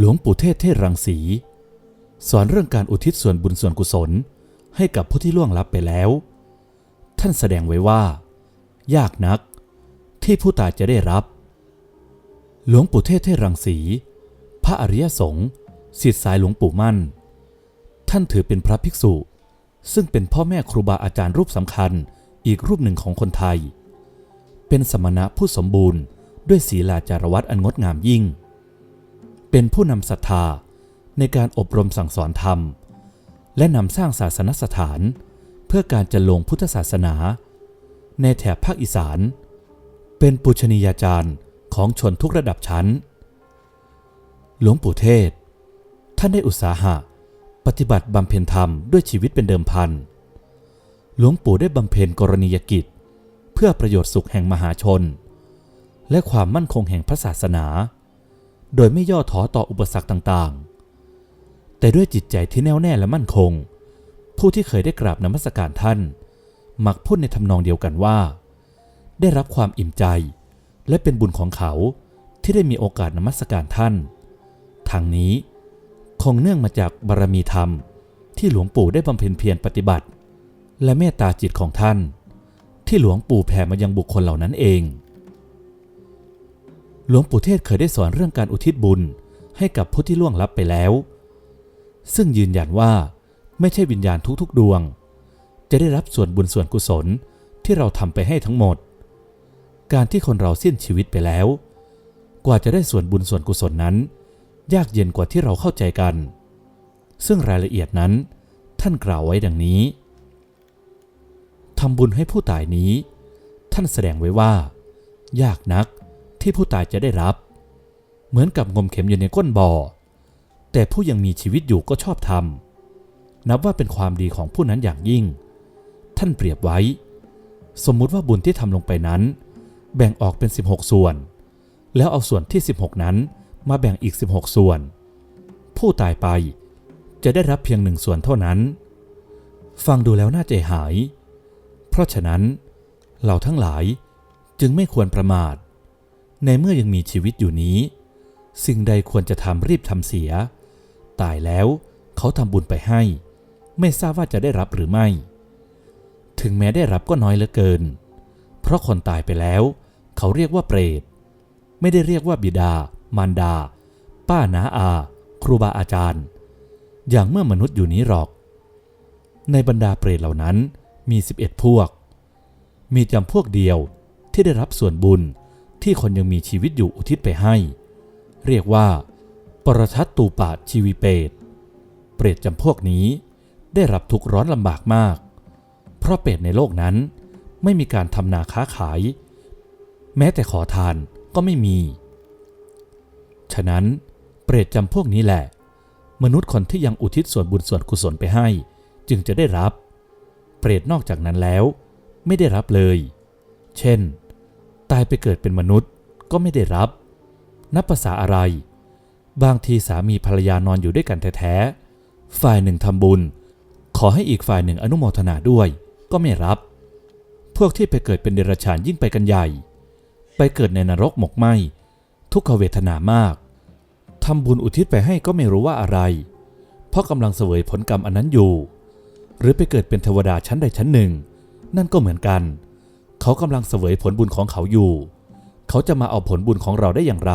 หลวงปู่เทศเทศรังสี สอนเรื่องการอุทิศส่วนบุญส่วนกุศลให้กับผู้ที่ล่วงลับไปแล้ว ท่านแสดงไว้ว่า ยากนักที่ผู้ตายจะได้รับ หลวงปู่เทศเทศรังสี พระอริยสงฆ์ศิษย์สายหลวงปู่มั่น ท่านถือเป็นพระภิกษุ ซึ่งเป็นพ่อแม่ครูบาอาจารย์รูปสำคัญอีกรูปหนึ่งของคนไทย เป็นสมณะผู้สมบูรณ์ด้วยศีลาจารวัตอันงดงามยิ่ง เป็นผู้นำศรัทธาในการอบรมสั่งสอนธรรม และนำสร้างศาสนสถาน เพื่อการจะลงพุทธศาสนา ในแถบภาคอีสาน เป็นปุชนียาจารย์ของชนทุกระดับชั้น หลวงปู่เทศ ท่านได้อุตสาหะ ปฏิบัติบำเพ็ญธรรมด้วยชีวิตเป็นเดิมพัน หลวงปู่ได้บำเพ็ญกรณียกิจ เพื่อประโยชน์สุขแห่งมหาชน และความมั่นคงแห่งพระศาสนา โดยไม่ย่อท้อต่ออุปสรรคต่างๆ แต่ด้วยจิตใจที่แน่วแน่และมั่นคง ผู้ที่เคยได้กราบนมัสการท่าน มักพูดในทำนองเดียวกันว่า ได้รับความอิ่มใจ และเป็นบุญของเขาที่ได้มีโอกาสนมัสการท่าน ทางนี้คงเนื่องมาจากบารมีธรรมที่หลวงปู่ได้บำเพ็ญเพียรปฏิบัติ และเมตตาจิตของท่าน ที่หลวงปู่แผ่มายังบุคคลเหล่านั้นเอง หลวงปู่เทศเคยได้สอนเรื่องการอุทิศบุญให้กับผู้ที่ล่วงลับไปแล้ว ซึ่งยืนยันว่าไม่ใช่วิญญาณทุกๆดวง จะได้รับส่วนบุญส่วนกุศลที่เราทำไปให้ทั้งหมด การที่คนเราสิ้นชีวิตไปแล้ว กว่าจะได้ส่วนบุญส่วนกุศลนั้น ยากเย็นกว่าที่เราเข้าใจกัน ซึ่งรายละเอียดนั้นท่านกล่าวไว้ดังนี้ทำบุญให้ผู้ตายนี้ ท่านแสดงไว้ว่า ยากนัก ที่ผู้ตายจะได้รับ เหมือนกับงมเข็มอยู่ในก้นบ่อ แต่ผู้ยังมีชีวิตอยู่ก็ชอบทำนับว่าเป็นความดีของผู้นั้นอย่างยิ่ง ท่านเปรียบไว้ สมมุติว่าบุญที่ทำลงไปนั้น แบ่งออกเป็น 16 ส่วน แล้วเอาส่วนที่ 16 นั้นมาแบ่งอีก 16 ส่วน ผู้ตายไปจะได้รับเพียงหนึ่งส่วนเท่านั้น ฟังดูแล้วน่าใจหาย เพราะฉะนั้นเราทั้งหลายจึงไม่ควรประมาท ในเมื่อยังมีชีวิตอยู่นี้ สิ่งใดควรจะทำรีบทำเสีย ตายแล้วเขาทำบุญไปให้ ไม่ทราบว่าจะได้รับหรือไม่ ถึงแม้ได้รับก็น้อยเหลือเกิน เพราะคนตายไปแล้ว เขาเรียกว่าเปรต ไม่ได้เรียกว่าบิดา มารดา ป้านาอา ครูบาอาจารย์ อย่างเมื่อมนุษย์อยู่นี้หรอก ในบรรดาเปรตเหล่านั้นมี 11 พวก มีจำพวกเดียวที่ได้รับส่วนบุญ ที่คนยังมีชีวิตอยู่อุทิศไปให้ เรียกว่า ปรทัตตูปาชีวิเปตเปรตจำพวกนี้ได้รับทุกข์ร้อนลำบากมาก เพราะเปรตในโลกนั้นไม่มีการทำนาค้าขาย แม้แต่ขอทานก็ไม่มี ฉะนั้นเปรตจำพวกนี้แหละ มนุษย์คนที่ยังอุทิศส่วนบุญส่วนกุศลไปให้ จึงจะได้รับ เปรตนอกจากนั้นแล้ว ไม่ได้รับเลย เช่น ตายไปเกิดเป็นมนุษย์ก็ไม่ได้รับ นับภาษาอะไร บางทีสามีภรรยานอนอยู่ด้วยกันแท้ๆ ฝ่ายหนึ่งทำบุญ ขอให้อีกฝ่ายหนึ่งอนุโมทนาด้วยก็ไม่รับ พวกที่ไปเกิดเป็นเดรัจฉานยิ่งไปกันใหญ่ ไปเกิดในนรกหมกไหมทุกขเวทนามากทำบุญอุทิศไปให้ก็ไม่รู้ว่าอะไร เพราะกำลังเสวยผลกรรมอันนั้นอยู่ หรือไปเกิดเป็นเทวดาชั้นใดชั้นหนึ่ง นั่นก็เหมือนกัน เขากำลังเสวยผลบุญของเขาอยู่ เขาจะมาเอาผลบุญของเราได้อย่างไร